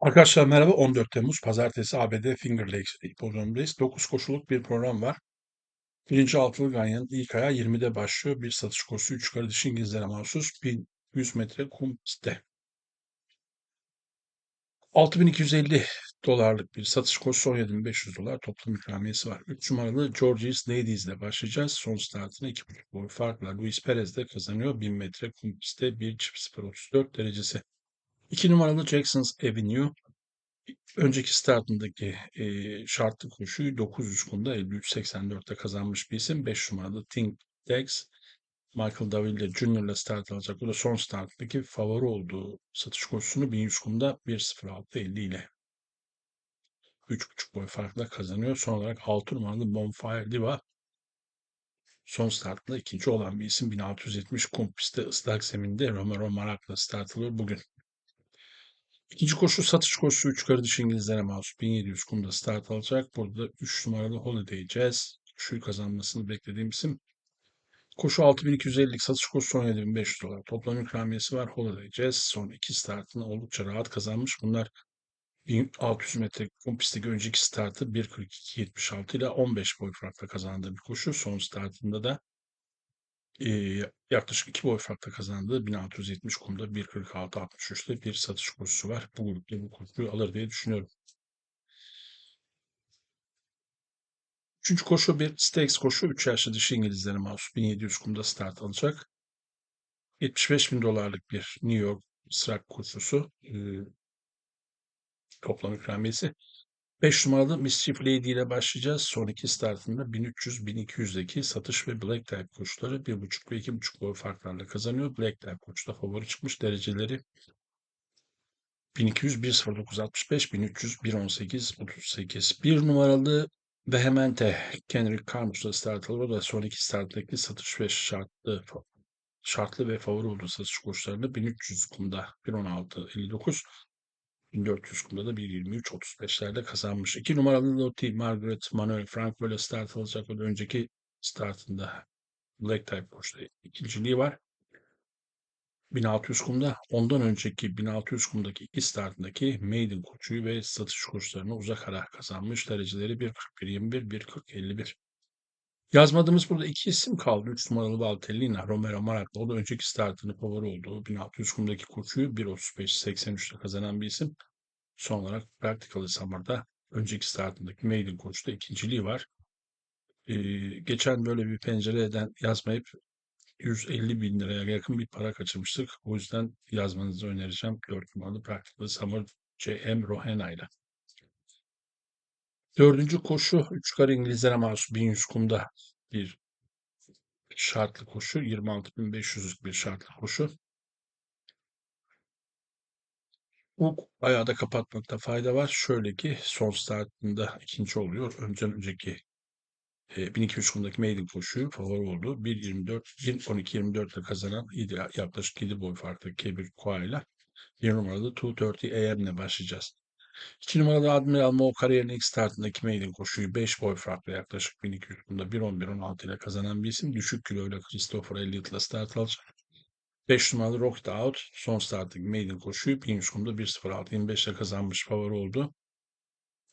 Arkadaşlar merhaba. 14 Temmuz Pazartesi ABD Finger Lakes programındayız. 9 koşuluk bir program var. Birinci altılı ganyanın ilk ayağı 20'de başlıyor. Bir satış koşusu 3 yukarı dışı İngilizlere mahsus 1100 metre kum pistte. 6250 dolarlık bir satış koşusu 17500 dolar toplam ikramiyesi var. 3 numaralı George's Ladies ile başlayacağız. Son startını 2,5 boy farkla Luis Perez de kazanıyor. 1000 metre kum pistte 1.034 derecesi. 2 numaralı Jackson's Avenue Önceki startındaki e, şartlı koşuyu 900 kumda 53.84'te kazanmış bir isim. 5 numaralı Think Dex Michael Davide Jr. ile start alacak. Bu da son starttaki favori olduğu satış koşusunu 1100 kumda 1.06.50 ile 3.5 boy farkla kazanıyor. Son olarak 6 numaralı Bonfire Diva son startında ikinci olan bir isim 1670 kum pistte ıslak zeminde Romero Marak'la start alıyor bugün. İkinci koşu satış koşusu 3 yukarı dışı İngilizlere mahsus 1700 kumda start alacak. Burada 3 numaralı Holiday Jazz şu kazanmasını beklediğim isim. Koşu 6250'lik satış koşusu 17500 dolar. Toplam ikramiyesi var. Holiday Jazz son iki startını oldukça rahat kazanmış. Bunlar 1600 metre kum pistteki önceki startı 1.42.76 ile 15 boy farkla kazandığı bir koşu. Son startında da Eee, yaklaşık 2 boy farkla kazandığı 1670 kumda 1.46.63'te bir satış kursu var. Bu grupta bu koşuyu alır diye düşünüyorum. Üçüncü koşu bir Stakes koşu. 3 yaşlı dişi İngilizlere mahsus 1700 kumda start alacak. 75 bin dolarlık bir New York sırak koşusu. Eee, toplam ikramiyesi. 5 numaralı Mischief Lady ile başlayacağız. Son iki startında 1300-1200'deki satış ve Black Type koşuları 1.5 ve 2.5 boy farklarla kazanıyor. Black Type koşuda favori çıkmış dereceleri 1200 1.09.65 1300 1.18.38 1 numaralı Vehemente Kendrick Carmus'la start alıyor. Da son iki starttaki satış ve şartlı şartlı ve favori olduğu satış koşularında 1300 kumda 1.16.59 1400 kumda da 1.23.35'lerde kazanmış. 2 numaralı Lotti Margaret Manuel Frank böyle start alacak. O önceki startında Black Type koştu. ikinciliği var. 1600 kumda ondan önceki 1600 kumdaki iki startındaki Maiden koçuyu ve satış koşularını uzak ara kazanmış. Dereceleri 1.41.21, 1.40.51. Yazmadığımız burada iki isim kaldı. 3 numaralı Valtellina, Romero Marat'la. O da önceki startını favori olduğu 1600 kumdaki koçuyu 1.35.83'te kazanan bir isim. Son olarak Practical Summer'da önceki startındaki Maiden koçta ikinciliği var. Ee, geçen böyle bir pencereden yazmayıp 150 bin liraya yakın bir para kaçırmıştık. O yüzden yazmanızı önereceğim. 4 numaralı Practical Summer C.M. Rohena ile. Dördüncü koşu 3 kare İngilizlere mahsus 1100 kumda bir şartlı koşu. 26.500'lük bir şartlı koşu. Bu ayağı da kapatmakta fayda var. Şöyle ki son startında ikinci oluyor. Önceden önceki e, 1200 kumdaki maiden koşuyu favori oldu. 1.24, 1.12-24 ile kazanan yaklaşık 7 boy farklı Kebir Koa ile 1 numaralı 230 AM ile başlayacağız. 2 numaralı Admiral Mo kariyerin ilk startındaki maiden koşuyu 5 boy farklı yaklaşık 1200 kumda 1.11-16 ile kazanan bir isim. Düşük kiloyla Christopher Elliott ile start alacak. 5 numaralı Rocked Out son startındaki maiden koşuyu 1100 kumda 1.06-25 ile kazanmış favori oldu.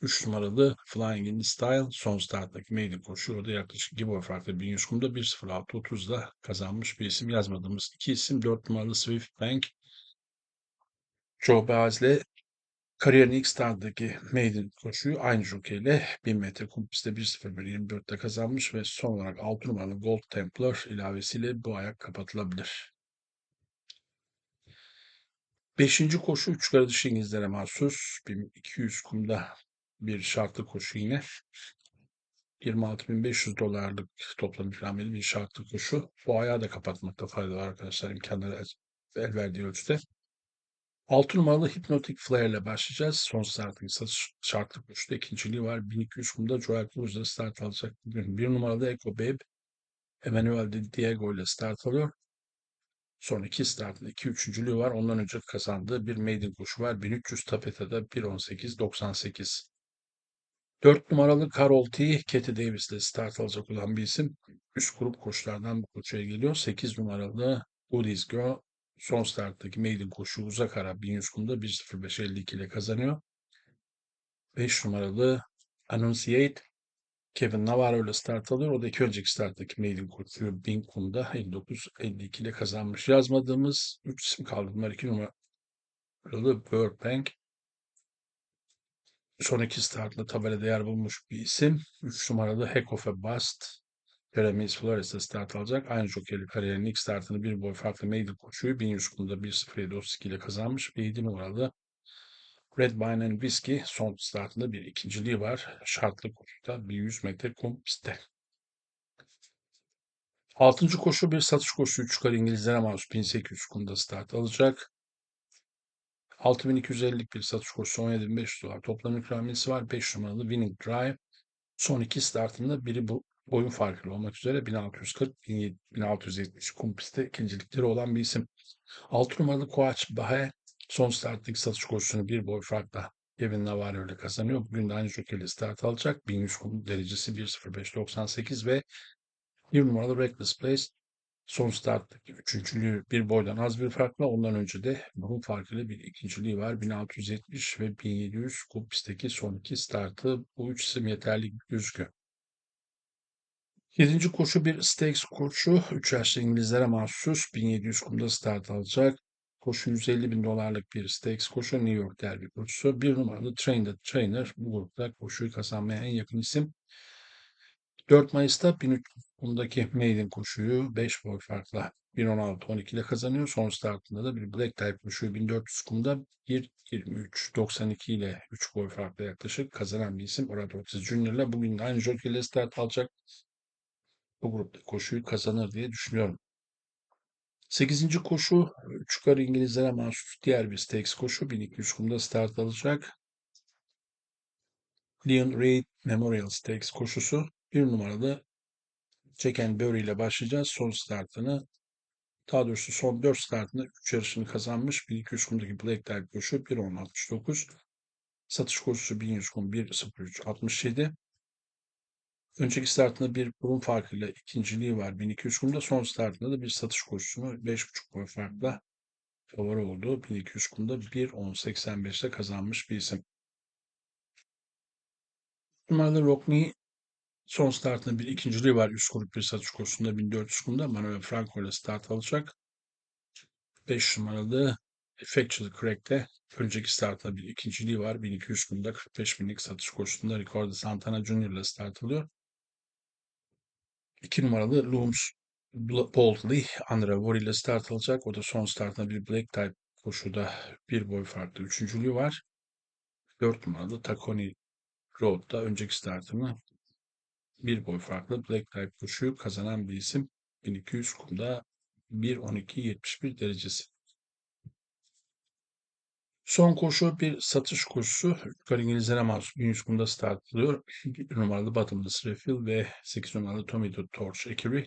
3 numaralı Flying in Style son starttaki maiden koşu orada yaklaşık 2 boy farklı 1100 kumda 1.06.30'da kazanmış bir isim yazmadığımız iki isim 4 numaralı Swift Bank Joe Bazle kariyerin ilk starttaki maiden koşuyu aynı jokeyle 1000 metre kum pistte 1.01.24'te kazanmış ve son olarak 6 numaralı Gold Templar ilavesiyle bu ayak kapatılabilir. Beşinci koşu 3 kare dışı İngilizlere mahsus 1200 kumda bir şartlı koşu yine. 26.500 dolarlık toplam ikramiyeli bir şartlı koşu. Bu ayağı da kapatmakta fayda var arkadaşlar imkanları el verdiği ölçüde. 6 numaralı Hypnotic Flare ile başlayacağız. Son startın satış şartlı koşuda ikinciliği var. 1200 kumda Joel Cruz'da start alacak bugün. 1 numaralı Echo Babe Emmanuel de Diego ile start alıyor. Son iki startında iki üçüncülüğü var. Ondan önce kazandığı bir maiden koşu var. 1300 tapetede 1.18.98. 4 numaralı Carol T. Katie Davis ile start alacak olan bir isim. Üst grup koşulardan bu koşuya geliyor. 8 numaralı Woody's Girl Son starttaki maiden koşu uzak ara 1100 kumda 1.05.52 ile kazanıyor. 5 numaralı Annunciate Kevin Navarro ile start alıyor. O da iki önceki starttaki maiden koşuyu 1000 kumda 59-52 ile kazanmış. Yazmadığımız 3 isim kaldı. Bunlar 2 numaralı Burbank. Son iki startla tabelada yer bulmuş bir isim. 3 numaralı Heck of a Bust. Jeremy Flores'te start alacak. Aynı jokerli kariyerinin ilk startını bir boy farklı maiden koşuyu 1100 kumda 1.07.32 ile kazanmış. Ve 7 numaralı Red Wine and Whiskey son startında bir ikinciliği var. Şartlı koşuda bir 100 metre kum pistte. Altıncı koşu bir satış koşusu 3 yukarı İngilizlere mahsus 1800 kumda start alacak. 6250'lik bir satış koşusu 17.500 dolar. Toplam ikramiyesi var. 5 numaralı Winning Drive. Son iki startında biri bu boyun farklı olmak üzere 1640-1670 kum pistte ikincilikleri olan bir isim. 6 numaralı Koaç Bahe son starttaki satış koşusunu bir boy farkla Kevin Navarro ile kazanıyor. Bugün de aynı şekilde start alacak. 1100 kum derecesi 1.05.98 ve bir numaralı Reckless Place son starttaki üçüncülüğü bir boydan az bir farkla. Ondan önce de bunun farkıyla bir ikinciliği var. 1670 ve 1700 kum pistteki son iki startı bu üç isim yeterli gözüküyor. Yedinci koşu bir Stakes koşu. 3 yaşlı İngilizlere mahsus 1700 kumda start alacak. Koşu 150 bin dolarlık bir Stakes koşu. New York Derby koşusu. Bir numaralı Train Trainer. Bu grupta koşuyu kazanmaya en yakın isim. 4 Mayıs'ta 1300 kumdaki Maiden koşuyu 5 boy farkla 1.16-12 ile kazanıyor. Son startında da bir Black Type koşuyu 1400 kumda 1.23-92 ile 3 boy farkla yaklaşık kazanan bir isim. Orada Ortiz Junior ile bugün aynı jockey ile start alacak bu grupta koşuyu kazanır diye düşünüyorum. Sekizinci koşu üç yukarı İngilizlere mahsus diğer bir stakes koşu. 1200 kumda start alacak. Leon Reid Memorial Stakes koşusu. Bir numaralı Jack and Bury ile başlayacağız. Son startını daha doğrusu son 4 startında 3 yarışını kazanmış. 1200 kumdaki Black Type koşu 1.10.69. Satış koşusu 1100 kum 1.03.67. Önceki startında bir burun farkıyla ikinciliği var 1200 kumda. Son startında da bir satış koşusunu 5.5 boy farkla favori oldu. 1200 kumda 1.10.85'te kazanmış bir isim. Numaralı Rockney son startında bir ikinciliği var. Üst grup bir satış koşusunda 1400 kumda. Manuel Franco ile start alacak. 5 numaralı Effectual Crack'te önceki startında bir ikinciliği var. 1200 kumda 45 binlik satış koşusunda Ricardo Santana Junior ile start alıyor. 2 numaralı Looms Boldly Andre Vori ile start alacak. O da son startında bir Black Type koşuda bir boy farklı üçüncülüğü var. 4 numaralı Takoni Road'da önceki startını bir boy farklı Black Type koşuyu kazanan bir isim. 1200 kumda 1.12.71 derecesi. Son koşu bir satış koşusu. Yukarı İngilizlere mahsus 1100 kumda start alıyor. 1 numaralı Bottomless Refill ve 8 numaralı Tommy the Torch Ecury.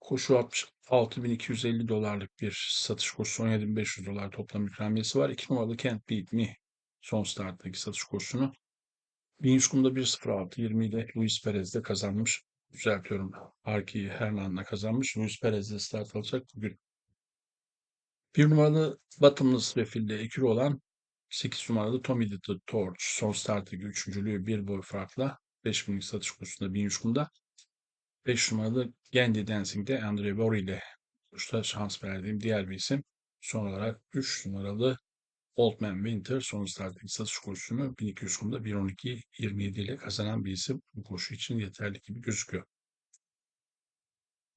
Koşu 66.250 dolarlık bir satış koşusu. 17.500 dolar toplam ikramiyesi var. 2 numaralı Can't Beat Me son starttaki satış koşusunu. 1100 kumda 1.06.20 ile Luis Perez'de kazanmış. Düzeltiyorum. Arki Hernan'la kazanmış. Luis Perez'de start alacak bugün. Bir numaralı Bottomless Refill'de ekürü olan 8 numaralı Tommy the Torch son starttaki üçüncülüğü bir boy farkla 5000'lik satış kursunda 1100 kumda. 5 numaralı Gandhi Dancing'de Andre Vori ile uçta şans verdiğim diğer bir isim. Son olarak 3 numaralı Old Man Winter son starttaki satış kursunu 1200 kumda 1.12.27 ile kazanan bir isim. Bu koşu için yeterli gibi gözüküyor.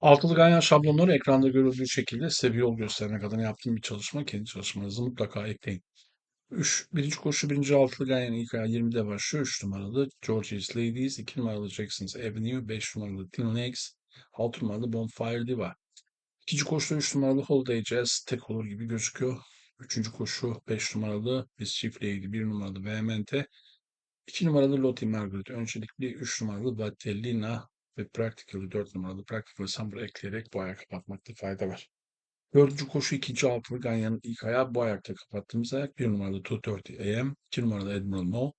Altılı ganyan şablonları ekranda görüldüğü şekilde size bir yol göstermek adına yaptığım bir çalışma. Kendi çalışmanızı mutlaka ekleyin. 3, birinci koşu birinci altılı ganyan ilk ayağı 20'de başlıyor. 3 numaralı George's Ladies, 2 numaralı Jackson's Avenue, 5 numaralı Tin Lakes, 6 numaralı Bonfire Diva. İkinci koşu 3 numaralı Holiday Jazz tek olur gibi gözüküyor. Üçüncü koşu 5 numaralı Mischief Lady, 1 numaralı Vehemente, 2 numaralı Lottie Margaret, öncelikli 3 numaralı Battellina ve Practical'ı 4 numaralı Practical Summer ekleyerek bu ayağı kapatmakta fayda var. Dördüncü koşu ikinci altılı Ganyan'ın ilk ayağı bu ayakta kapattığımız ayak. 1 numaralı 230 AM, 2 numaralı Admiral No,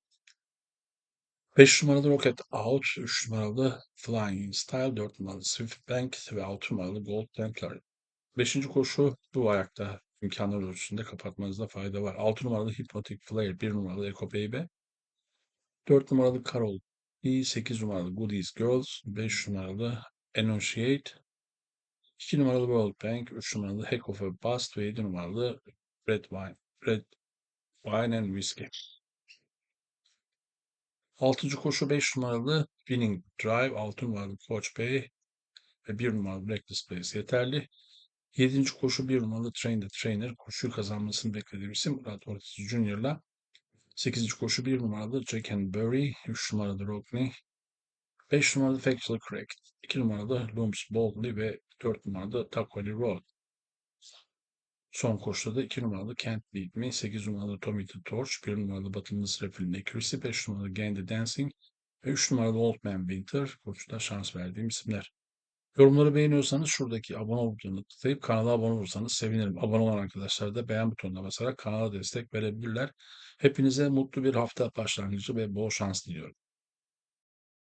5 numaralı Rocket Out, 3 numaralı Flying Style, 4 numaralı Swift Bank ve 6 numaralı Gold Templar. 5. koşu bu ayakta imkânlar ölçüsünde kapatmanızda fayda var. 6 numaralı Hypnotic Flare, 1 numaralı Echo Baby, 4 numaralı Carol 8 numaralı Goodies Girls, 5 numaralı Enunciate, 2 numaralı World Bank, 3 numaralı Heck of a Bust ve 7 numaralı Red Wine, Red Wine and Whiskey. 6. koşu 5 numaralı Winning Drive, 6 numaralı Coach Bay ve 1 numaralı Reckless Place yeterli. 7. koşu 1 numaralı Train the Trainer, koşuyu kazanmasını beklediğim isim Murat Ortiz Junior'la. 8. koşu 1 numaralı Jack and Berry, 3 numaralı Rockney, 5 numaralı Factual Correct, 2 numaralı Looms Boldly ve 4 numaralı Taquary Road. Son koşuda da 2 numaralı Can't Beat Me, 8 numaralı Tommy the Torch, 1 numaralı Bottomless Rapid'in Accuracy, 5 numaralı the Dancing. Ve 3 numaralı Old Man Winter. Koşuda şans verdiğim isimler. Yorumları beğeniyorsanız şuradaki abone ol butonuna tıklayıp kanala abone olursanız sevinirim. Abone olan arkadaşlar da beğen butonuna basarak kanala destek verebilirler. Hepinize mutlu bir hafta başlangıcı ve bol şans diliyorum.